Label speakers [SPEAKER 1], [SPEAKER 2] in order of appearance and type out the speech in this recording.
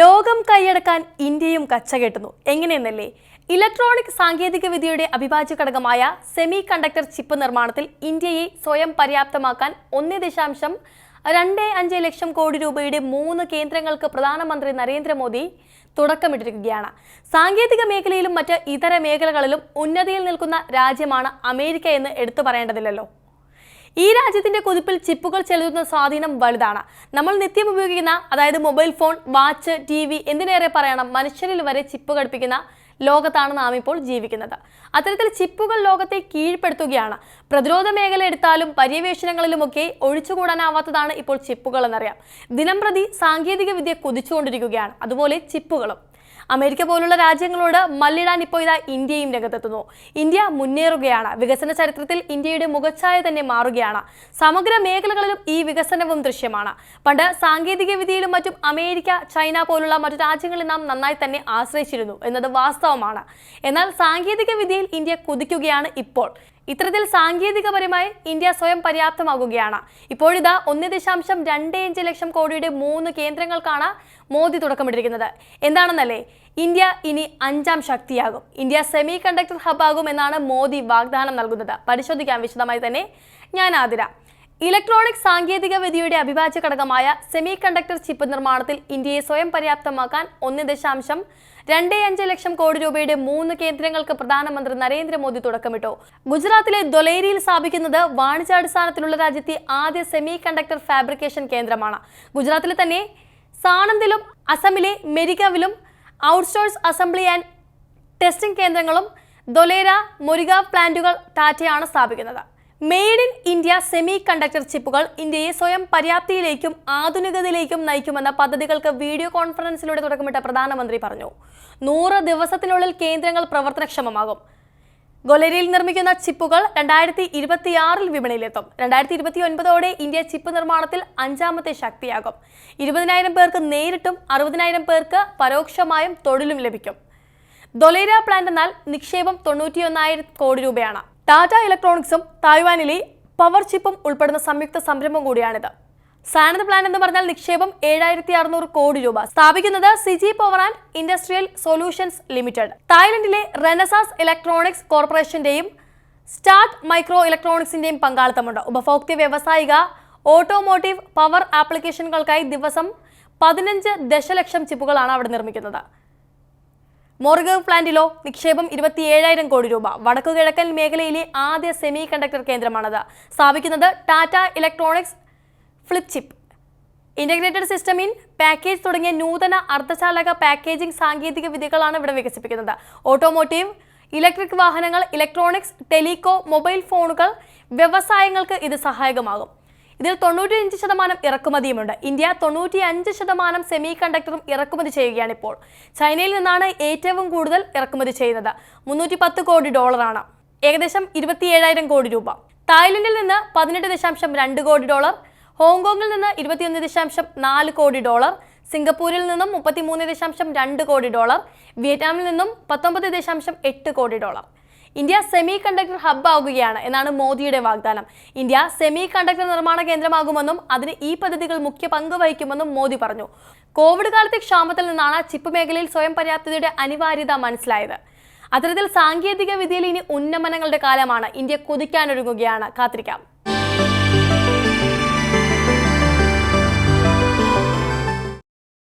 [SPEAKER 1] ലോകം കൈയടക്കാൻ ഇന്ത്യയും കച്ചകെട്ടുന്നു. എങ്ങനെയെന്നല്ലേ? ഇലക്ട്രോണിക് സാങ്കേതിക വിദ്യയുടെ അവിഭാജ്യ ഘടകമായ സെമി കണ്ടക്ടർ ചിപ്പ് നിർമ്മാണത്തിൽ ഇന്ത്യയെ സ്വയം പര്യാപ്തമാക്കാൻ ഒന്ന് ദശാംശം രണ്ട് അഞ്ച് ലക്ഷം കോടി രൂപയുടെ മൂന്ന് കേന്ദ്രങ്ങൾക്ക് പ്രധാനമന്ത്രി നരേന്ദ്രമോദി തുടക്കമിട്ടിരിക്കുകയാണ്. സാങ്കേതിക മേഖലയിലും മറ്റ് ഇതര മേഖലകളിലും ഉന്നതിയിൽ നിൽക്കുന്ന രാജ്യമാണ് അമേരിക്ക എന്ന് എടുത്തു പറയേണ്ടതില്ലല്ലോ. ഈ രാജ്യത്തിന്റെ കുതിപ്പിൽ ചിപ്പുകൾ ചെലുത്തുന്ന സ്വാധീനം വലുതാണ്. നമ്മൾ നിത്യം ഉപയോഗിക്കുന്ന അതായത് mobile phone watch T V എന്തിനേറെ പറയണം? മനുഷ്യരിൽ വരെ ചിപ്പ് ഘടിപ്പിക്കുന്ന ലോകത്താണ് നാം ഇപ്പോൾ ജീവിക്കുന്നത്. അത്തരത്തിൽ ചിപ്പുകൾ ലോകത്തെ കീഴ്പ്പെടുത്തുകയാണ്. പ്രതിരോധ മേഖല എടുത്താലും പര്യവേഷണങ്ങളിലുമൊക്കെ ഒഴിച്ചുകൂടാനാവാത്തതാണ് ഇപ്പോൾ ചിപ്പുകൾ എന്നറിയാം. ദിനം പ്രതി സാങ്കേതിക വിദ്യ കുതിച്ചുകൊണ്ടിരിക്കുകയാണ്. അതുപോലെ ചിപ്പുകളും. അമേരിക്ക പോലുള്ള രാജ്യങ്ങളോട് മല്ലിടാൻ ഇപ്പോൾ ഇതാ ഇന്ത്യയും രംഗത്തെത്തുന്നു. ഇന്ത്യ മുന്നേറുകയാണ്. വികസന ചരിത്രത്തിൽ ഇന്ത്യയുടെ മുഖച്ഛായ തന്നെ മാറുകയാണ്. സമഗ്ര മേഖലകളിലും ഈ വികസനവും ദൃശ്യമാണ്. പണ്ട് സാങ്കേതിക വിദ്യയിലും മറ്റും അമേരിക്ക ചൈന പോലുള്ള മറ്റു രാജ്യങ്ങളിൽ നാം നന്നായി തന്നെ ആശ്രയിച്ചിരുന്നു. എന്നത് വാസ്തവമാണ്. എന്നാൽ സാങ്കേതിക വിദ്യയിൽ ഇന്ത്യ കുതിക്കുകയാണ് ഇപ്പോൾ. ഇത്തരത്തിൽ സാങ്കേതികപരമായി ഇന്ത്യ സ്വയം പര്യാപ്തമാകുകയാണ്. ഇപ്പോഴിതാ ഒന്ന് ദശാംശം രണ്ട് അഞ്ച് ലക്ഷം കോടിയുടെ മൂന്ന് കേന്ദ്രങ്ങൾക്കാണ് മോദി തുടക്കമിട്ടിരിക്കുന്നത്. എന്താണെന്നല്ലേ? ഇന്ത്യ ഇനി അഞ്ചാം ശക്തിയാകും. ഇന്ത്യ സെമി കണ്ടക്ടർ ഹബ്ബാകും എന്നാണ് മോദി വാഗ്ദാനം നൽകുന്നത്. പരിശോധിക്കാം വിശദമായി തന്നെ ഞാൻ ആതിര. ഇലക്ട്രോണിക് സാങ്കേതിക വിദ്യയുടെ അവിഭാജ്യ ഘടകമായ സെമി കണ്ടക്ടർ ചിപ്പ് നിർമ്മാണത്തിൽ ഇന്ത്യയെ സ്വയം പര്യാപ്തമാക്കാൻ ഒന്ന് ദശാംശം രണ്ട് അഞ്ച് ലക്ഷം കോടി രൂപയുടെ മൂന്ന് കേന്ദ്രങ്ങൾക്ക് പ്രധാനമന്ത്രി നരേന്ദ്രമോദി തുടക്കമിട്ടു. ഗുജറാത്തിലെ ദൊലേരിയിൽ സ്ഥാപിക്കുന്നത് വാണിജ്യാടിസ്ഥാനത്തിലുള്ള രാജ്യത്തെ ആദ്യ സെമി കണ്ടക്ടർ ഫാബ്രിക്കേഷൻ കേന്ദ്രമാണ്. ഗുജറാത്തിലെ തന്നെ സാണന്ദിലും അസമിലെ മെരിഗാവിലും ഔട്ട്സോഴ്സ് അസംബ്ലി ആൻഡ് ടെസ്റ്റിംഗ് കേന്ദ്രങ്ങളും ദൊലേര മൊരിഗാവ് പ്ലാന്റുകൾ ടാറ്റയാണ് സ്ഥാപിക്കുന്നത്. Made in India semiconductor ചിപ്പുകൾ ഇന്ത്യയെ സ്വയം പര്യാപ്തിയിലേക്കും ആധുനികതയിലേക്കും നയിക്കുമെന്ന പദ്ധതികൾക്ക് വീഡിയോ കോൺഫറൻസിലൂടെ തുടക്കമിട്ട പ്രധാനമന്ത്രി പറഞ്ഞു. നൂറ് ദിവസത്തിനുള്ളിൽ കേന്ദ്രങ്ങൾ പ്രവർത്തനക്ഷമമാകും. ഗൊലരിയിൽ നിർമ്മിക്കുന്ന ചിപ്പുകൾ രണ്ടായിരത്തി ഇരുപത്തിയാറിൽ വിപണിയിലെത്തും. രണ്ടായിരത്തി ഇരുപത്തി ഒൻപതോടെ ഇന്ത്യ ചിപ്പ് നിർമ്മാണത്തിൽ അഞ്ചാമത്തെ ശക്തിയാകും. ഇരുപതിനായിരം പേർക്ക് നേരിട്ടും അറുപതിനായിരം പേർക്ക് പരോക്ഷമായും തൊഴിലും ലഭിക്കും. ദൊലേര പ്ലാന്റ് എന്നാൽ നിക്ഷേപം തൊണ്ണൂറ്റിയൊന്നായിരം കോടി രൂപയാണ്. ടാറ്റ ഇലക്ട്രോണിക്സും തായ്വാനിലെ പവർ ചിപ്പും ഉൾപ്പെടുന്ന സംയുക്ത സംരംഭം കൂടിയാണിത്. സാനത് പ്ലാൻ എന്ന് പറഞ്ഞാൽ നിക്ഷേപം ഏഴായിരത്തി അറുന്നൂറ് കോടി രൂപ. സ്ഥാപിക്കുന്നത് CG power and industrial solutions limited തായ്ലൻഡിലെ Renesas electronics കോർപ്പറേഷന്റെയും സ്റ്റാർട്ട് മൈക്രോ ഇലക്ട്രോണിക്സിന്റെയും പങ്കാളിത്തമുണ്ട്. ഉപഭോക്തൃ വ്യവസായിക ഓട്ടോമോട്ടീവ് പവർ ആപ്ലിക്കേഷനുകൾക്കായി ദിവസം പതിനഞ്ച് ദശലക്ഷം ചിപ്പുകളാണ് അവിടെ നിർമ്മിക്കുന്നത്. മോർഗവ് പ്ലാന്റിലോ നിക്ഷേപം ഇരുപത്തിയേഴായിരം കോടി രൂപ. വടക്കു കിഴക്കൻ മേഖലയിലെ ആദ്യ സെമി കണ്ടക്ടർ കേന്ദ്രമാണത്. സ്ഥാപിക്കുന്നത് Tata electronics flip chip. Integrated system in package തുടങ്ങിയ നൂതന അർദ്ധചാലക പാക്കേജിംഗ് സാങ്കേതിക വിദ്യകളാണ് ഇവിടെ വികസിപ്പിക്കുന്നത്. ഓട്ടോമോട്ടീവ് ഇലക്ട്രിക് വാഹനങ്ങൾ ഇലക്ട്രോണിക്സ് ടെലികോ മൊബൈൽ ഫോണുകൾ വ്യവസായങ്ങൾക്ക് ഇത് സഹായകമാകും. ഇതിൽ തൊണ്ണൂറ്റിയഞ്ച് ശതമാനം ഇറക്കുമതിയുമുണ്ട്. ഇന്ത്യ തൊണ്ണൂറ്റി അഞ്ച് ശതമാനം സെമി കണ്ടക്ടറും ഇറക്കുമതി ചെയ്യുകയാണ് ഇപ്പോൾ ചൈനയിൽ നിന്നാണ് ഏറ്റവും കൂടുതൽ ഇറക്കുമതി ചെയ്യുന്നത്. മുന്നൂറ്റി പത്ത് കോടി ഡോളറാണ്. ഏകദേശം ഇരുപത്തിയേഴായിരം കോടി രൂപ. തായ്ലൻഡിൽ നിന്ന് പതിനെട്ട് ദശാംശം രണ്ട് കോടി ഡോളർ ഹോങ്കോങ്ങിൽ നിന്ന് ഇരുപത്തിയൊന്ന് ദശാംശം നാല് കോടി ഡോളർ സിംഗപ്പൂരിൽ നിന്നും മുപ്പത്തിമൂന്ന് ദശാംശം രണ്ട് കോടി ഡോളർ വിയറ്റ്നാമിൽ നിന്നും പത്തൊമ്പത് ദശാംശം എട്ട് കോടി dollar. India semiconductor hub ആകുകയാണ് എന്നാണ് മോദിയുടെ വാഗ്ദാനം. ഇന്ത്യ സെമി കണ്ടക്ടർ നിർമ്മാണ കേന്ദ്രമാകുമെന്നും അതിന് ഈ പദ്ധതികൾ മുഖ്യ പങ്ക് വഹിക്കുമെന്നും മോദി പറഞ്ഞു. കോവിഡ് കാലത്തെ ക്ഷാമത്തിൽ നിന്നാണ് ചിപ്പ് മേഖലയിൽ സ്വയം പര്യാപ്തതയുടെ അനിവാര്യത മനസ്സിലായത്. അത്തരത്തിൽ സാങ്കേതിക വിദ്യയിൽ ഇനി ഉന്നമനങ്ങളുടെ കാലമാണ് ഇന്ത്യ കൊതിക്കാനൊരുങ്ങുകയാണ് കാത്തിരിക്കാം.